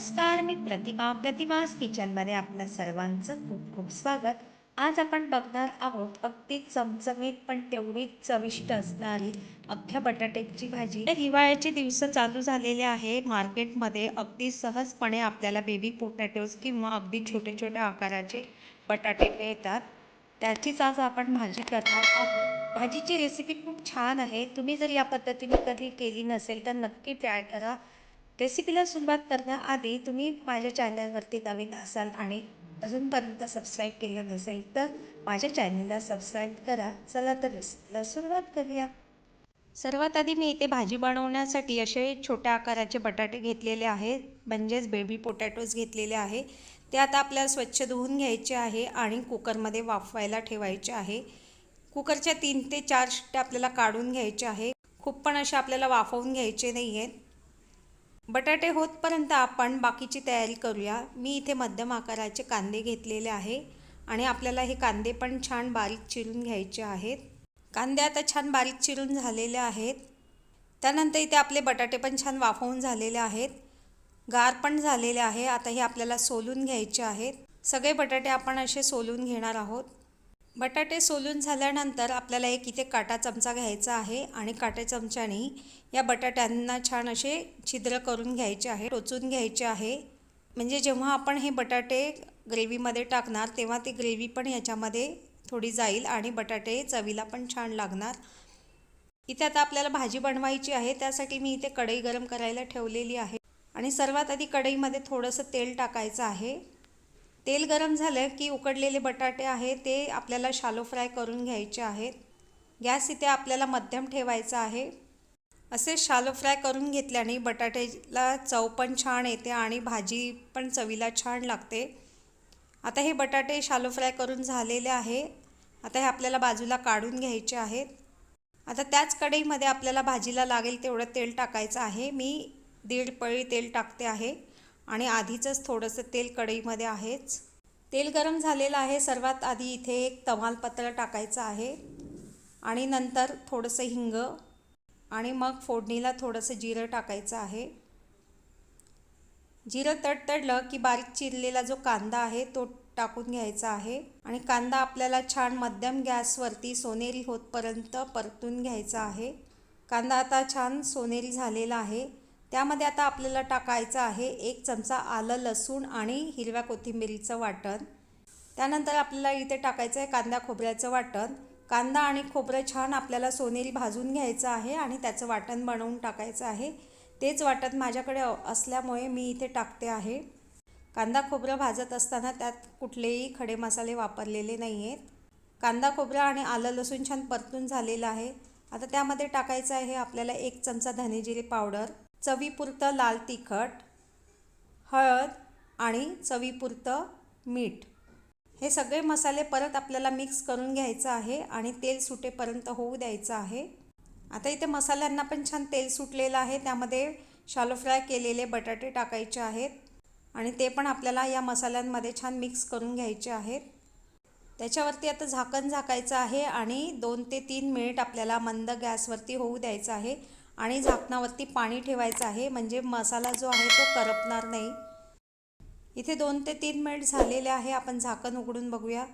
नमस्कार मी प्रतिमा प्रतिमास किचनमध्ये आपल्या सर्वांचं खूप खूप स्वागत. आज आपण बघणार आहोत अगदी चमचमीत पण तेवढीच चविष्ट असणारी अख्ख्या बटाट्याची भाजी. तर हिवाळ्याचे दिवस चालू झालेले आहे. मार्केटमध्ये अगदी सहजपणे आपल्याला बेबी पोटॅटोज किंवा अगदी छोटे छोट्या आकाराचे बटाटे मिळतात. त्याचीच आज आपण भाजी करणार आहोत. भाजीची रेसिपी खूप छान आहे. तुम्ही जर या पद्धतीने कधी केली नसेल तर नक्की ट्राय करा. रेसिपीला सुरुवात करण्याआधी तुम्ही माझ्या चॅनलवरती नवीन असाल आणि अजूनपर्यंत सबस्क्राईब केलं नसेल तर माझ्या चॅनलला सबस्क्राईब करा. चला तर रेसिपीला सुरुवात करूया. सर्वात आधी मी इथे भाजी बनवण्यासाठी असे छोट्या आकाराचे बटाटे घेतलेले आहेत म्हणजेच बेबी पोटॅटोज घेतलेले आहे. ते आता आपल्याला स्वच्छ धुवून घ्यायचे आहे आणि कुकरमध्ये वाफवायला ठेवायचे आहे. कुकरच्या तीन ते चार शिट्ट्या आपल्याला काढून घ्यायचे आहे. खूप पण असे आपल्याला वाफवून घ्यायचे नाही आहेत बटाटे होतपर्यंत आपण बाकीची तयारी करूया. मी इथे मध्यम आकाराचे कांदे घेतलेले आहे आणि आपल्याला हे कांदे पण छान बारीक चिरून घ्यायचे आहेत. कांदे आता छान बारीक चिरून झालेले आहेत. त्यानंतर इथे आपले बटाटे पण छान वाफवून झालेले आहेत. गार पण झालेले आहे. आता हे आपल्याला सोलून घ्यायचे आहेत. सगळे बटाटे आपण असे सोलून घेणार आहोत. बटाटे सोलून झाल्यानंतर आपल्याला एक इथे काटा चमचा घ्यायचा आहे आणि काट्या चमच्याने या बटाट्यांना छान असे छिद्र करून घ्यायचे आहे टोचून घ्यायचे आहे. म्हणजे जेव्हा आपण हे बटाटे ग्रेव्हीमध्ये टाकणार तेव्हा ती ग्रेव्ही पण याच्यामध्ये थोडी जाईल आणि बटाटे चवीला पण छान लागणार. इथे आता आपल्याला भाजी बनवायची आहे त्यासाठी मी इथे कढई गरम करायला ठेवलेली आहे. आणि सर्वात आधी कढईमध्ये थोडंसं तेल टाकायचं आहे. तेल गरम झालं की उकडलेले बटाटे आहे ते आपल्याला शालो फ्राय करून घ्यायचे आहेत. गॅस इथे आपल्याला मध्यम ठेवायचा आहे. असे शालो फ्राय करून घेतल्याने बटाट्याला चव पण छान येते आणि भाजी पण चवीला छान लागते. आता हे बटाटे शालो फ्राय करून झालेले आहे. आता हे आपल्याला बाजूला काढून घ्यायचे आहेत. आता त्याच कढईमध्ये आपल्याला भाजीला लागेल तेवढं तेल टाकायचं आहे. मी दीड पळी तेल टाकते आहे आणि आधीचंच थोडंसं तेल कढईमध्ये आहेच. तेल गरम झालेलं आहे. सर्वात आधी इथे एक तमालपत्र टाकायचं आहे. आणि नंतर थोडंसं हिंग आणि मग फोडणीला थोडंसं जिरं टाकायचं आहे. जिरं तडतडलं की बारीक चिरलेला जो कांदा आहे तो टाकून घ्यायचा आहे. आणि कांदा आपल्याला छान मध्यम गॅसवरती सोनेरी होतपर्यंत परतून घ्यायचा आहे. कांदा आता छान सोनेरी झालेला आहे. त्यामध्ये आता आपल्याला टाकायचं आहे एक चमचा आलं लसूण आणि हिरव्या कोथिंबिरीचं वाटण. त्यानंतर आपल्याला इथे टाकायचं आहे कांदा खोबऱ्याचं वाटण. कांदा आणि खोबरं छान आपल्याला सोनेरी भाजून घ्यायचं आहे आणि त्याचं वाटण बनवून टाकायचं आहे. तेच वाटण माझ्याकडे असल्यामुळे मी इथे टाकते आहे. कांदा खोबरं भाजत असताना त्यात कुठलेही खडे मसाले वापरलेले नाही आहेत कांदा खोबरं आणि आलं लसूण छान परतून झालेलं आहे. आता त्यामध्ये टाकायचं आहे आपल्याला एक चमचा धनेजिरे पावडर. चवीपुरतं लाल तिखट हळद आणि चवीपुरतं मीठ. हे सगळे मसाले परत आपल्याला मिक्स करून घ्यायचं आहे आणि तेल सुटेपर्यंत होऊ द्यायचं आहे. आता इथे मसाल्यांना पण छान तेल सुटलेलं आहे. त्यामध्ये शालो फ्राय केलेले बटाटे टाकायचे आहेत आणि ते पण आपल्याला या मसाल्यांमध्ये छान मिक्स करून घ्यायचे आहेत. त्याच्यावरती आता झाकण झाकायचं आहे आणि दोन ते तीन मिनिट आपल्याला मंद गॅसवरती होऊ द्यायचं आहे. आणि झाकणावरती पाणी ठेवायचं आहे. म्हणजे मसाला जो आहे तो करपणार नाही. इथे दोन ते तीन मिनिट झालेले आहे. आपण झाकण उघडून बघूया.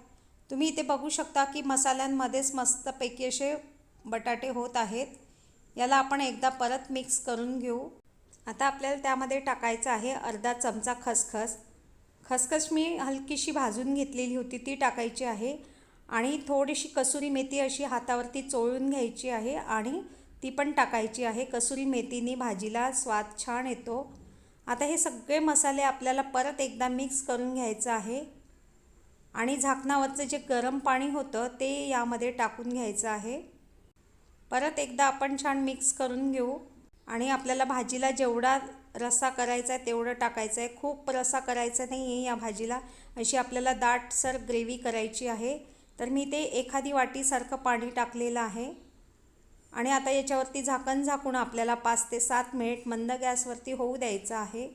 तुम्ही इथे बघू शकता की मसाल्यांमध्येच मस्तपैकी असे बटाटे होत आहेत. याला आपण एकदा परत मिक्स करून घेऊ. आता आपल्याला त्यामध्ये टाकायचं आहे अर्धा चमचा खसखस. खसखस मी हलकीशी भाजून घेतलेली होती. ती टाकायची आहे. आणि थोडीशी कसुरी मेथी अशी हातावरती चोळून घ्यायची आहे. आणि ती पण टाकायची आहे. कसुरी मेथीनी भाजीला स्वाद छान येतो. आता हे सगळे मसाले आपल्याला परत एकदा मिक्स करून घ्यायचं आहे. आणि झाकणावरचं जे गरम पाणी होतं ते यामध्ये टाकून घ्यायचं आहे. परत एकदा आपण छान मिक्स करून घेऊ. आणि आपल्याला भाजीला जेवढा रस्सा करायचा आहे तेवढं टाकायचं आहे. खूप रस्सा करायचा नाही आहे या भाजीला. अशी आपल्याला दाटसर ग्रेव्ही करायची आहे. तर मी ते एखादी वाटीसारखं पाणी टाकलेलं आहे. आणि आता याच्यावरती झाकण झाकून आपल्याला पाच ते सात मिनिट मंद गॅसवरती होऊ द्यायचं आहे.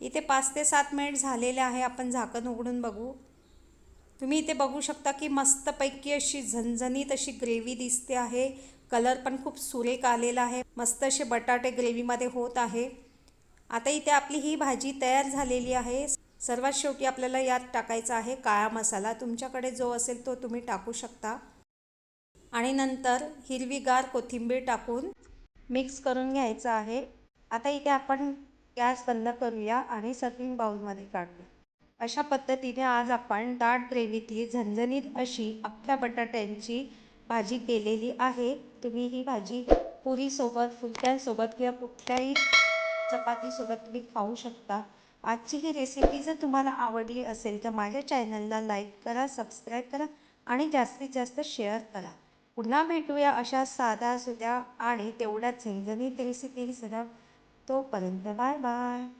इथे पाच ते सात मिनिट झालेले आहे आपण झाकण उघडून बघू. तुम्ही इथे बघू शकता की मस्तपैकी अशी झणझणीत अशी ग्रेव्ही दिसते आहे. कलर पण खूप सुरेख आलेला आहे. मस्त असे बटाटे ग्रेव्हीमध्ये होत आहे. आता इथे आपली ही भाजी तयार झालेली आहे. सर्वात शेवटी आपल्याला यात टाकायचा आहे काळा मसाला. तुमच्याकडे जो असेल तो तुम्ही टाकू शकता. आणि नंतर हिरवीगार कोथिंबीर टाकून मिक्स करून घ्यायचं आहे. आता इथे आपण गॅस बंद करूया आणि सर्विंग बाउलमध्ये काढूया. अशा पद्धतीने आज आपण दाट ग्रेव्हीतली झणझणीत अशी अख्ख्या बटाट्यांची भाजी केलेली आहे. तुम्ही ही भाजी पुरीसोबत फुलक्यांसोबत किंवा कुठल्याही चपातीसोबत तुम्ही खाऊ शकता. आजची ही रेसिपी जर तुम्हाला आवडली असेल तर माझ्या चॅनलला लाईक करा सबस्क्राईब करा आणि जास्तीत जास्त शेअर करा. पुन्हा भेटूया अशा साध्या सुद्या आणि तेवढ्याच झणझणीत रेसिपी सुद्धा तोपर्यंत बाय बाय.